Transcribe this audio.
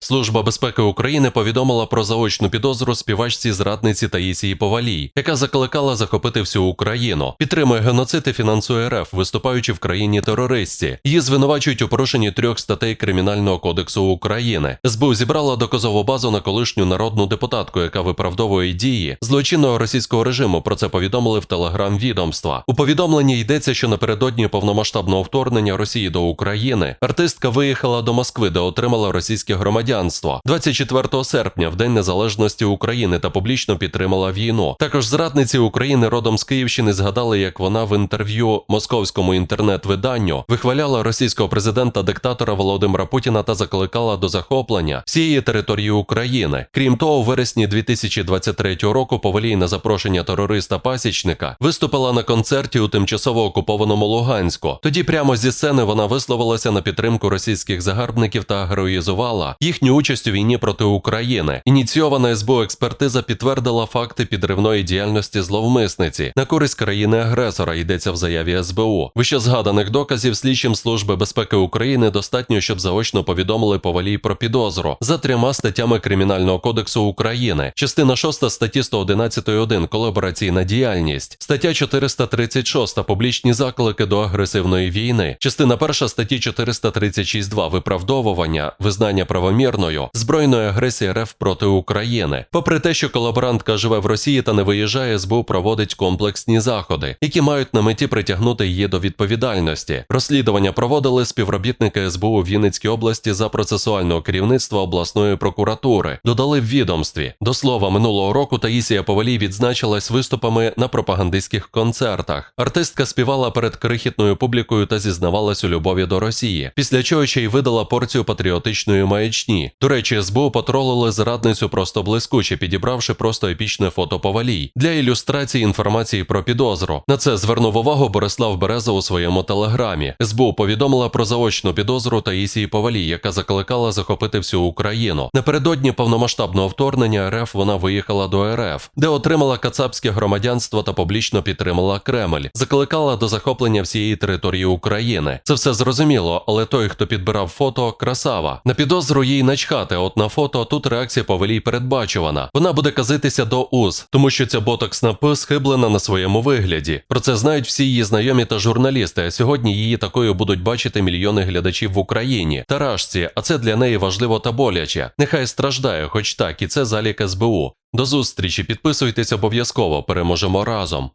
Служба безпеки України повідомила про заочну підозру співачці зрадниці Таїсії Повалій, яка закликала захопити всю Україну, підтримує геноцид і фінансує РФ, виступаючи в країні терористі. Її звинувачують у порушенні трьох статей Кримінального кодексу України. СБУ зібрала доказову базу на колишню народну депутатку, яка виправдовує дії злочинного російського режиму. Про це повідомили в телеграм відомства. У повідомленні йдеться, що напередодні повномасштабного вторгнення Росії до України артистка виїхала до Москви, де отримала російське громадянство 24 серпня, в День Незалежності України, та публічно підтримала війну. Також зрадниці України родом з Київщини згадали, як вона в інтерв'ю московському інтернет-виданню вихваляла російського президента-диктатора Володимира Путіна та закликала до захоплення всієї території України. Крім того, у вересні 2023 року Повалій на запрошення терориста Пасічника виступила на концерті у тимчасово окупованому Луганську. Тоді прямо зі сцени вона висловилася на підтримку російських загарбників та героїзувала їхню участь у війні проти України. Ініційована СБУ експертиза підтвердила факти підривної діяльності зловмисниці на користь країни-агресора. Йдеться в заяві СБУ. Вище згаданих доказів слідчим служби безпеки України достатньо, щоб заочно повідомили повалій про підозру за трьома статтями Кримінального кодексу України. Частина 6 статті 111.1 колабораційна діяльність, стаття 436 публічні заклики до агресивної війни, частина 1 статті 436.2 виправдовування, визнання правомірною збройної агресії РФ проти України. Попри те, що колаборантка живе в Росії та не виїжджає, СБУ проводить комплексні заходи, які мають на меті притягнути її до відповідальності. Розслідування проводили співробітники СБУ Вінницькій області за процесуального керівництва обласної прокуратури. Додали в відомстві. До слова, минулого року Таїсія Повалій відзначилась виступами на пропагандистських концертах. Артистка співала перед крихітною публікою та зізнавалась у любові до Росії, після чого ще й видала порцію патріотичної маячні. До речі, СБУ потролили зрадницю просто блискуче, підібравши просто епічне фото Повалій для ілюстрації інформації про підозру. На це звернув увагу Борислав Береза у своєму телеграмі. СБУ повідомила про заочну підозру Таїсії Повалій, яка закликала захопити всю Україну. Напередодні повномасштабного вторгнення РФ вона виїхала до РФ, де отримала кацапське громадянство та публічно підтримала Кремль, закликала до захоплення всієї території України. Це все зрозуміло, але той, хто підбирав фото, красава. На підозру їй начхати. От на фото тут реакція повелій передбачувана. Вона буде казитися до уз, тому що ця ботоксна П схиблена на своєму вигляді. Про це знають всі її знайомі та журналісти. А сьогодні її такою будуть бачити мільйони глядачів в Україні та Рашці, а це для неї важливо та боляче. Нехай страждає, хоч так, і це залік СБУ. До зустрічі, підписуйтесь обов'язково, переможемо разом.